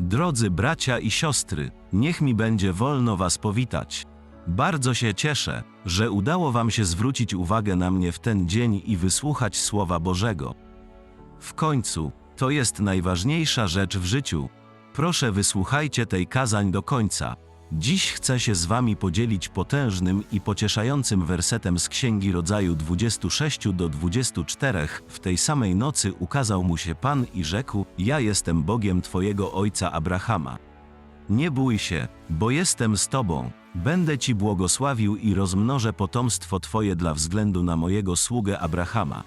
Drodzy bracia i siostry, niech mi będzie wolno Was powitać. Bardzo się cieszę, że udało Wam się zwrócić uwagę na mnie w ten dzień i wysłuchać Słowa Bożego. W końcu, to jest najważniejsza rzecz w życiu. Proszę wysłuchajcie tej kazań do końca. Dziś chcę się z Wami podzielić potężnym i pocieszającym wersetem z Księgi Rodzaju 26 do 24. W tej samej nocy ukazał mu się Pan i rzekł: Ja jestem Bogiem Twojego ojca Abrahama. Nie bój się, bo jestem z Tobą. Będę Ci błogosławił i rozmnożę potomstwo Twoje dla względu na mojego sługę Abrahama.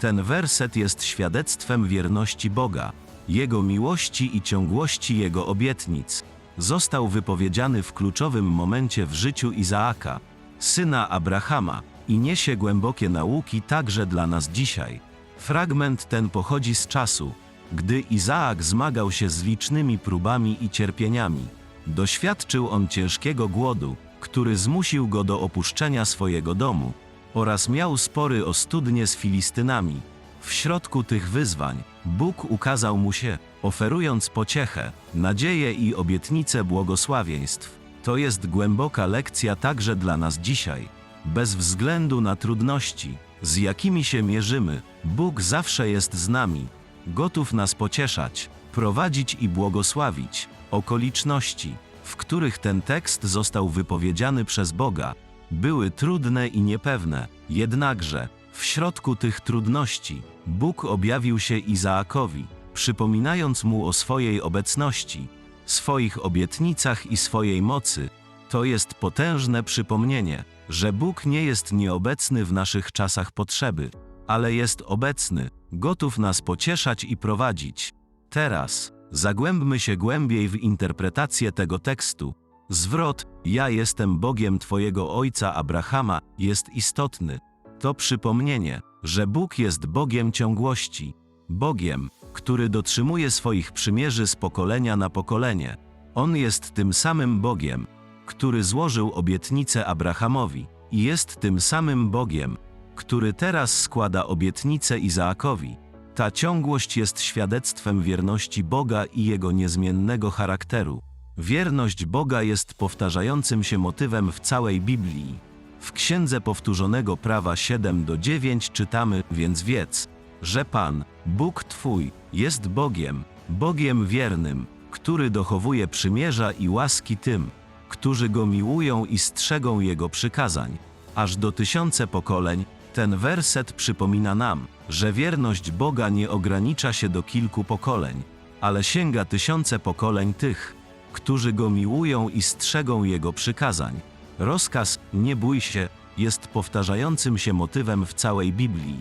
Ten werset jest świadectwem wierności Boga, Jego miłości i ciągłości Jego obietnic. Został wypowiedziany w kluczowym momencie w życiu Izaaka, syna Abrahama, i niesie głębokie nauki także dla nas dzisiaj. Fragment ten pochodzi z czasu, gdy Izaak zmagał się z licznymi próbami i cierpieniami. Doświadczył on ciężkiego głodu, który zmusił go do opuszczenia swojego domu, oraz miał spory o studnie z Filistynami. W środku tych wyzwań Bóg ukazał mu się, oferując pociechę, nadzieję i obietnicę błogosławieństw. To jest głęboka lekcja także dla nas dzisiaj. Bez względu na trudności, z jakimi się mierzymy, Bóg zawsze jest z nami, gotów nas pocieszać, prowadzić i błogosławić. Okoliczności, w których ten tekst został wypowiedziany przez Boga, były trudne i niepewne, jednakże w środku tych trudności Bóg objawił się Izaakowi, przypominając mu o swojej obecności, swoich obietnicach i swojej mocy. To jest potężne przypomnienie, że Bóg nie jest nieobecny w naszych czasach potrzeby, ale jest obecny, gotów nas pocieszać i prowadzić. Teraz zagłębmy się głębiej w interpretację tego tekstu. Zwrot Ja jestem Bogiem Twojego ojca Abrahama jest istotny. To przypomnienie, że Bóg jest Bogiem ciągłości, Bogiem, który dotrzymuje swoich przymierzy z pokolenia na pokolenie. On jest tym samym Bogiem, który złożył obietnicę Abrahamowi, i jest tym samym Bogiem, który teraz składa obietnicę Izaakowi. Ta ciągłość jest świadectwem wierności Boga i jego niezmiennego charakteru. Wierność Boga jest powtarzającym się motywem w całej Biblii. W Księdze Powtórzonego Prawa 7 do 9 czytamy: Więc wiedz, że Pan, Bóg Twój, jest Bogiem, Bogiem wiernym, który dochowuje przymierza i łaski tym, którzy go miłują i strzegą jego przykazań. Aż do tysiące pokoleń, ten werset przypomina nam, że wierność Boga nie ogranicza się do kilku pokoleń, ale sięga tysiące pokoleń tych, którzy go miłują i strzegą jego przykazań. Rozkaz nie bój się jest powtarzającym się motywem w całej Biblii.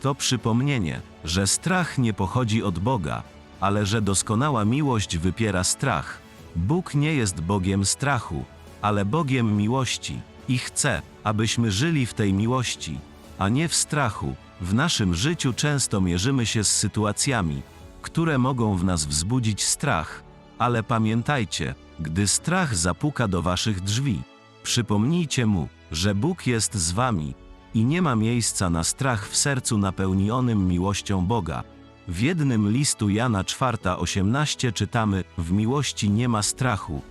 To przypomnienie, że strach nie pochodzi od Boga, ale że doskonała miłość wypiera strach. Bóg nie jest Bogiem strachu, ale Bogiem miłości i chce, abyśmy żyli w tej miłości, a nie w strachu. W naszym życiu często mierzymy się z sytuacjami, które mogą w nas wzbudzić strach, ale pamiętajcie, gdy strach zapuka do waszych drzwi, przypomnijcie mu, że Bóg jest z wami i nie ma miejsca na strach w sercu napełnionym miłością Boga. W jednym listu Jana 4:18 czytamy: W miłości nie ma strachu,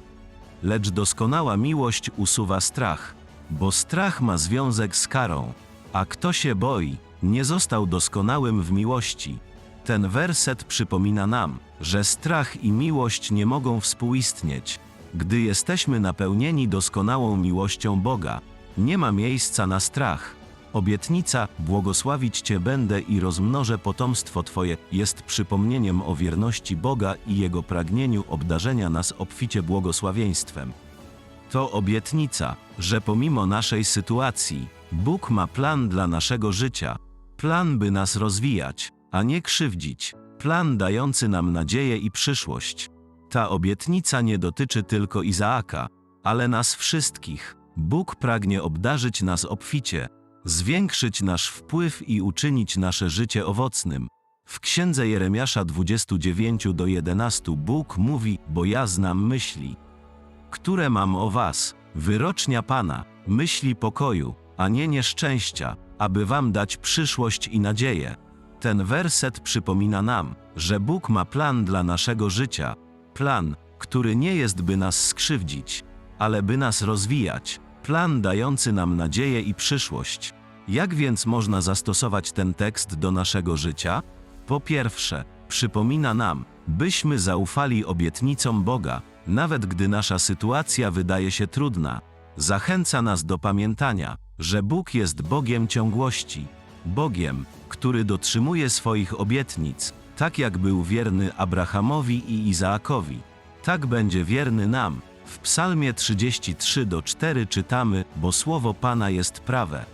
lecz doskonała miłość usuwa strach, bo strach ma związek z karą, a kto się boi, nie został doskonałym w miłości. Ten werset przypomina nam, że strach i miłość nie mogą współistnieć. Gdy jesteśmy napełnieni doskonałą miłością Boga, nie ma miejsca na strach. Obietnica, błogosławić Cię będę i rozmnożę potomstwo Twoje, jest przypomnieniem o wierności Boga i Jego pragnieniu obdarzenia nas obficie błogosławieństwem. To obietnica, że pomimo naszej sytuacji, Bóg ma plan dla naszego życia. Plan, by nas rozwijać, a nie krzywdzić. Plan dający nam nadzieję i przyszłość. Ta obietnica nie dotyczy tylko Izaaka, ale nas wszystkich. Bóg pragnie obdarzyć nas obficie, zwiększyć nasz wpływ i uczynić nasze życie owocnym. W księdze Jeremiasza 29 do 11 Bóg mówi: Bo ja znam myśli, które mam o was, wyrocznia Pana, myśli pokoju, a nie nieszczęścia, aby wam dać przyszłość i nadzieję. Ten werset przypomina nam, że Bóg ma plan dla naszego życia, Plan, który nie jest, by nas skrzywdzić, ale by nas rozwijać. Plan dający nam nadzieję i przyszłość. Jak więc można zastosować ten tekst do naszego życia? Po pierwsze, przypomina nam, byśmy zaufali obietnicom Boga, nawet gdy nasza sytuacja wydaje się trudna. Zachęca nas do pamiętania, że Bóg jest Bogiem ciągłości, Bogiem, który dotrzymuje swoich obietnic, tak jak był wierny Abrahamowi i Izaakowi. Tak będzie wierny nam. W Psalmie 33 do 4 czytamy, bo słowo Pana jest prawe,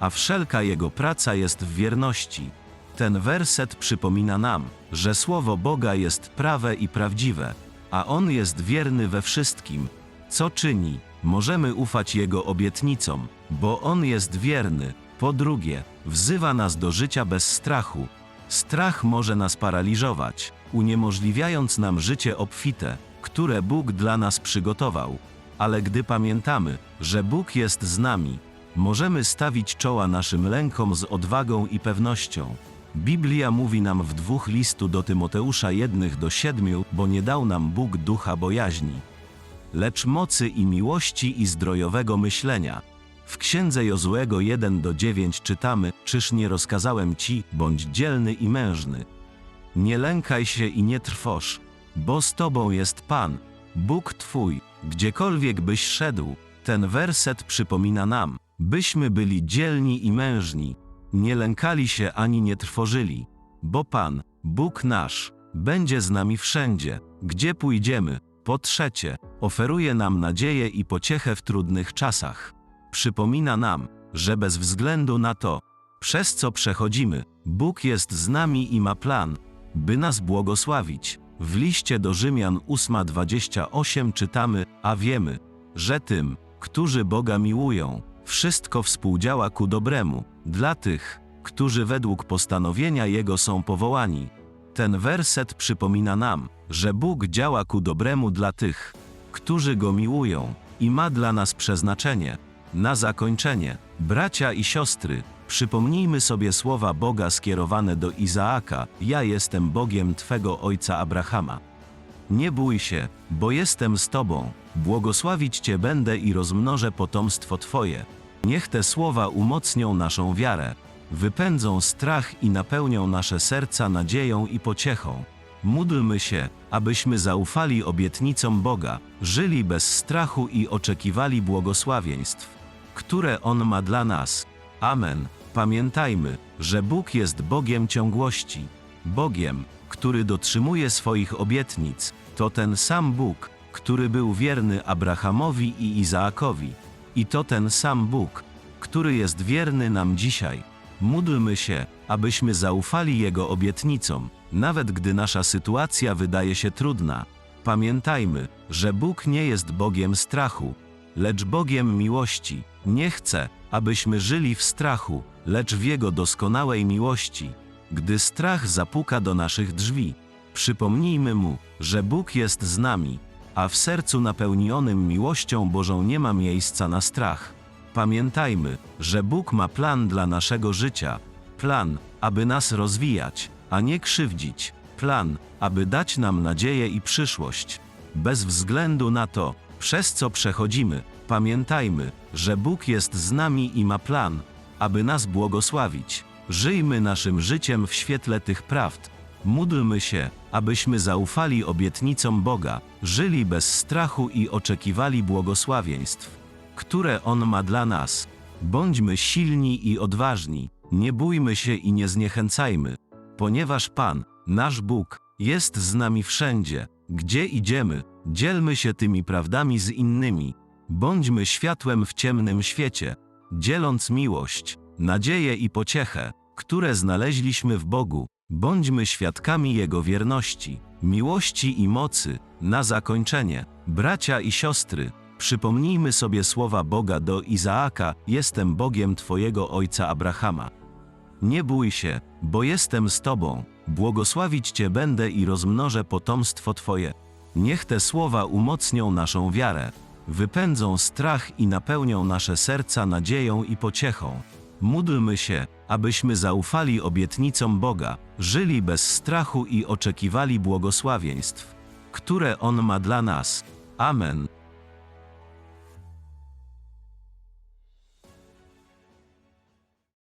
a wszelka jego praca jest w wierności. Ten werset przypomina nam, że słowo Boga jest prawe i prawdziwe, a On jest wierny we wszystkim, co czyni. Możemy ufać Jego obietnicom, bo On jest wierny. Po drugie, wzywa nas do życia bez strachu. Strach może nas paraliżować, uniemożliwiając nam życie obfite, które Bóg dla nas przygotował. Ale gdy pamiętamy, że Bóg jest z nami, możemy stawić czoła naszym lękom z odwagą i pewnością. Biblia mówi nam w dwóch listu do Tymoteusza jednych do siedmiu, bo nie dał nam Bóg ducha bojaźni, lecz mocy i miłości i zdrojowego myślenia. W księdze Jozuego 1 do 9 czytamy: Czyż nie rozkazałem ci, bądź dzielny i mężny. Nie lękaj się i nie trwoż, bo z tobą jest Pan, Bóg twój, gdziekolwiek byś szedł. Ten werset przypomina nam, byśmy byli dzielni i mężni, nie lękali się ani nie trwożyli, bo Pan, Bóg nasz, będzie z nami wszędzie, gdzie pójdziemy. Po trzecie, oferuje nam nadzieję i pociechę w trudnych czasach. Przypomina nam, że bez względu na to, przez co przechodzimy, Bóg jest z nami i ma plan, by nas błogosławić. W liście do Rzymian 8:28 czytamy, a wiemy, że tym, którzy Boga miłują, wszystko współdziała ku dobremu, dla tych, którzy według postanowienia Jego są powołani. Ten werset przypomina nam, że Bóg działa ku dobremu dla tych, którzy Go miłują i ma dla nas przeznaczenie. Na zakończenie, bracia i siostry, przypomnijmy sobie słowa Boga skierowane do Izaaka: Ja jestem Bogiem Twego ojca Abrahama. Nie bój się, bo jestem z Tobą, błogosławić Cię będę i rozmnożę potomstwo Twoje. Niech te słowa umocnią naszą wiarę, wypędzą strach i napełnią nasze serca nadzieją i pociechą. Módlmy się, abyśmy zaufali obietnicom Boga, żyli bez strachu i oczekiwali błogosławieństw, które On ma dla nas. Amen. Pamiętajmy, że Bóg jest Bogiem ciągłości, Bogiem, który dotrzymuje swoich obietnic. To ten sam Bóg, który był wierny Abrahamowi i Izaakowi. I to ten sam Bóg, który jest wierny nam dzisiaj. Módlmy się, abyśmy zaufali Jego obietnicom, nawet gdy nasza sytuacja wydaje się trudna. Pamiętajmy, że Bóg nie jest Bogiem strachu, lecz Bogiem miłości. Nie chce, abyśmy żyli w strachu, lecz w Jego doskonałej miłości. Gdy strach zapuka do naszych drzwi, przypomnijmy Mu, że Bóg jest z nami, a w sercu napełnionym miłością Bożą nie ma miejsca na strach. Pamiętajmy, że Bóg ma plan dla naszego życia, plan, aby nas rozwijać, a nie krzywdzić, plan, aby dać nam nadzieję i przyszłość. Bez względu na to, przez co przechodzimy, pamiętajmy, że Bóg jest z nami i ma plan, aby nas błogosławić. Żyjmy naszym życiem w świetle tych prawd. Módlmy się, abyśmy zaufali obietnicom Boga, żyli bez strachu i oczekiwali błogosławieństw, które On ma dla nas. Bądźmy silni i odważni, nie bójmy się i nie zniechęcajmy, ponieważ Pan, nasz Bóg, jest z nami wszędzie, gdzie idziemy, dzielmy się tymi prawdami z innymi. Bądźmy światłem w ciemnym świecie, dzieląc miłość, nadzieję i pociechę, które znaleźliśmy w Bogu. Bądźmy świadkami Jego wierności, miłości i mocy. Na zakończenie, bracia i siostry, przypomnijmy sobie słowa Boga do Izaaka: Jestem Bogiem Twojego ojca Abrahama. Nie bój się, bo jestem z Tobą, błogosławić Cię będę i rozmnożę potomstwo Twoje. Niech te słowa umocnią naszą wiarę, wypędzą strach i napełnią nasze serca nadzieją i pociechą. Módlmy się, abyśmy zaufali obietnicom Boga, żyli bez strachu i oczekiwali błogosławieństw, które On ma dla nas. Amen.